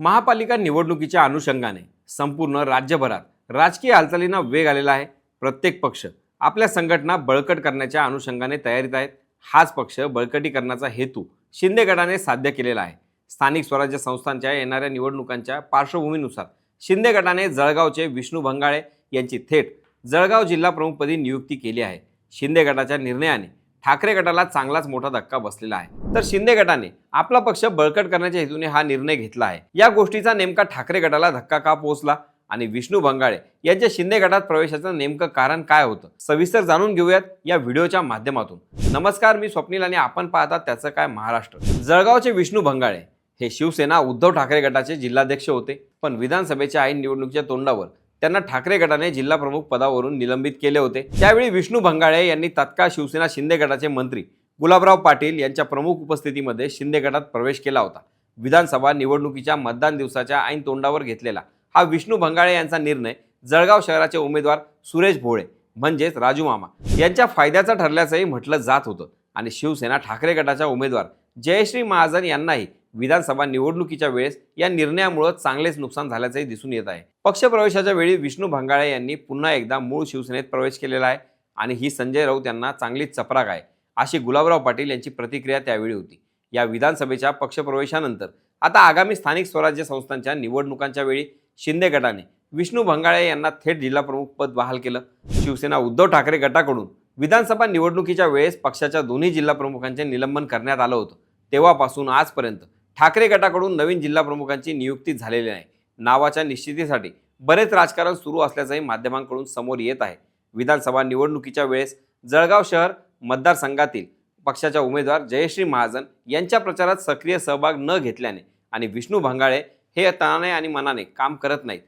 महापालिका निवडणुकीच्या अनुषंगाने संपूर्ण राज्यभरात राजकीय हालचालींना वेग आलेला आहे. प्रत्येक पक्ष आपल्या संघटना बळकट करण्याच्या अनुषंगाने तयारीत आहेत. हाच पक्ष बळकटीकरणाचा हेतू शिंदे गटाने साध्य केलेला आहे. स्थानिक स्वराज्य संस्थांच्या येणाऱ्या निवडणुकांच्या पार्श्वभूमीनुसार शिंदे गटाने जळगावचे विष्णू भंगाळे यांची थेट जळगाव जिल्हा प्रमुखपदी नियुक्ती केली आहे. शिंदे गटाच्या निर्णयाने ठाकरे गटाला चांगलाच मोठा धक्का बसलेला आहे. तर शिंदे गटाने आपला पक्ष बळकट करण्याच्या हेतूने हा निर्णय घेतला आहे. या गोष्टीचा नेमका ठाकरे गटाला धक्का का पोहोचला आणि विष्णू भंगाळे यांच्या शिंदे गटात प्रवेशाचं नेमकं कारण काय होतं सविस्तर जाणून घेऊयात या व्हिडिओच्या माध्यमातून. नमस्कार मी स्वप्नील आणि आपण पाहता त्याचं काय महाराष्ट्र. जळगावचे विष्णू भंगाळे हे शिवसेना उद्धव ठाकरे गटाचे जिल्हाध्यक्ष होते पण विधानसभेच्या ऐन निवडणुकीच्या तोंडावर त्यांना ठाकरे गटाने जिल्हा प्रमुख पदावरून निलंबित केले होते. त्यावेळी विष्णू भंगाळे यांनी तत्काळ शिवसेना शिंदे गटाचे मंत्री गुलाबराव पाटील यांच्या प्रमुख उपस्थितीमध्ये शिंदे गटात प्रवेश केला होता. विधानसभा निवडणुकीच्या मतदान दिवसाच्या ऐन तोंडावर घेतलेला हा विष्णू भंगाळे यांचा निर्णय जळगाव शहराचे उमेदवार सुरेश भोळे म्हणजेच राजू मामा यांच्या फायद्याचा ठरल्याचंही म्हटलं जात होतं. आणि शिवसेना ठाकरे गटाच्या उमेदवार जयश्री महाजन यांनाही विधानसभा निवडणुकीच्या वेळेस या निर्णयामुळे चांगलेच नुकसान झाल्याचंही दिसून येत आहे. पक्षप्रवेशाच्या वेळी विष्णू भंगाळे यांनी पुन्हा एकदा मूळ शिवसेनेत प्रवेश केलेला आहे आणि ही संजय राऊत यांना चांगलीच चपराक आहे अशी गुलाबराव पाटील यांची प्रतिक्रिया त्यावेळी होती. या विधानसभेच्या पक्षप्रवेशानंतर आता आगामी स्थानिक स्वराज्य संस्थांच्या निवडणुकांच्या वेळी शिंदे गटाने विष्णू भंगाळे यांना थेट जिल्हाप्रमुख पद बहाल केलं. शिवसेना उद्धव ठाकरे गटाकडून विधानसभा निवडणुकीच्या वेळेस पक्षाच्या दोन्ही जिल्हाप्रमुखांचे निलंबन करण्यात आलं होतं. तेव्हापासून आजपर्यंत ठाकरे गटाकडून नवीन जिल्हा प्रमुखांची नियुक्ती झालेली नाही. नावाच्या निश्चितीसाठी बरेच राजकारण सुरू असल्याचंही माध्यमांकडून समोर येत आहे. विधानसभा निवडणुकीच्या वेळेस जळगाव शहर मतदारसंघातील पक्षाच्या उमेदवार जयश्री महाजन यांच्या प्रचारात सक्रिय सहभाग न घेतल्याने आणि विष्णू भंगाळे हे तनाने आणि मनाने काम करत नाहीत.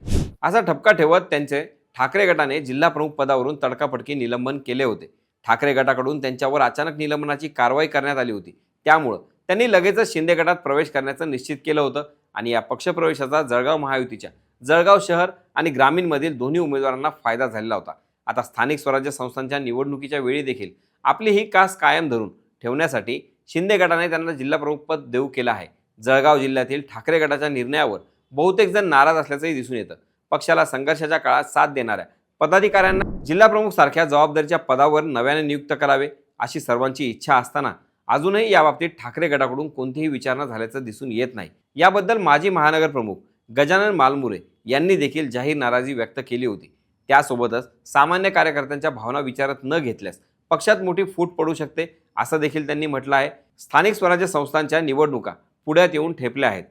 असा ठपका ठेवत त्यांचे ठाकरे गटाने जिल्हा प्रमुख पदावरून तडकाफडकी निलंबन केले होते. ठाकरे गटाकडून त्यांच्यावर अचानक निलंबनाची कारवाई करण्यात आली होती. त्यामुळं त्यांनी लगेचच शिंदे गटात प्रवेश करण्याचं निश्चित केलं होतं आणि या पक्षप्रवेशाचा जळगाव महायुतीच्या जळगाव शहर आणि ग्रामीणमधील दोन्ही उमेदवारांना फायदा झालेला होता. आता स्थानिक स्वराज्य संस्थांच्या निवडणुकीच्या वेळी देखील आपली ही कास कायम धरून ठेवण्यासाठी शिंदे गटाने त्यांना जिल्हाप्रमुख पद देऊ केलं आहे. जळगाव जिल्ह्यातील ठाकरे गटाच्या निर्णयावर बहुतेक जण नाराज असल्याचंही दिसून येतं. पक्षाला संघर्षाच्या काळात साथ देणाऱ्या पदाधिकाऱ्यांना जिल्हाप्रमुख सारख्या जबाबदारीच्या पदावर नव्याने नियुक्त करावे अशी सर्वांची इच्छा असताना अजूनही याबाबतीत ठाकरे गटाकडून कोणतीही विचारणा झाल्याचं दिसून येत नाही. याबद्दल माजी महानगर प्रमुख गजानन मालमुरे यांनी देखील जाहीर नाराजी व्यक्त केली होती. त्यासोबतच सामान्य कार्यकर्त्यांच्या भावना विचारात न घेतल्यास पक्षात मोठी फूट पडू शकते असं देखील त्यांनी म्हटलं आहे. स्थानिक स्वराज्य संस्थांच्या निवडणुका पुढ्यात येऊन ठेपल्या आहेत.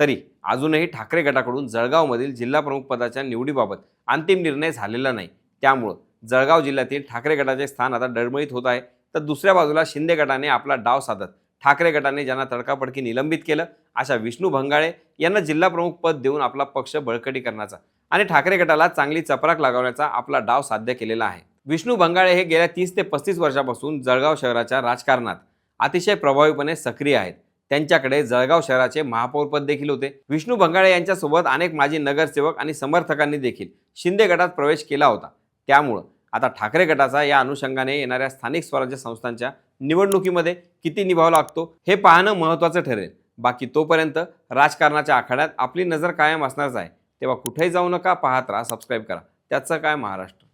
तरी अजूनही ठाकरे गटाकडून जळगावमधील जिल्हा प्रमुख पदाच्या निवडीबाबत अंतिम निर्णय झालेला नाही. त्यामुळं जळगाव जिल्ह्यातील ठाकरे गटाचे स्थान आता डळमळीत होत आहे. तर दुसऱ्या बाजूला शिंदे गटाने आपला डाव साधत ठाकरे गटाने ज्यांना तडकाफडकी निलंबित केलं अशा विष्णू भंगाळे यांना जिल्हा प्रमुख पद देऊन आपला पक्ष बळकटी करण्याचा आणि ठाकरे गटाला चांगली चपराक लागवण्याचा आपला डाव साध्य केलेला आहे. विष्णू भंगाळे हे गेल्या तीस ते पस्तीस वर्षापासून जळगाव शहराच्या राजकारणात अतिशय प्रभावीपणे सक्रिय आहेत. त्यांच्याकडे जळगाव शहराचे महापौरपद देखील होते. विष्णू भंगाळे यांच्यासोबत अनेक माजी नगरसेवक आणि समर्थकांनी देखील शिंदे गटात प्रवेश केला होता. त्यामुळं आता ठाकरे गटाचा या अनुषंगाने येणाऱ्या स्थानिक स्वराज्य संस्थांच्या निवडणुकीमध्ये किती निभाव लागतो हे पाहणं महत्त्वाचं ठरेल. बाकी तोपर्यंत राजकारणाच्या आखाड्यात आपली नजर कायम असणारच आहे. तेव्हा कुठेही जाऊ नका पाहत राहा सबस्क्राईब करा. त्याचं काय महाराष्ट्र?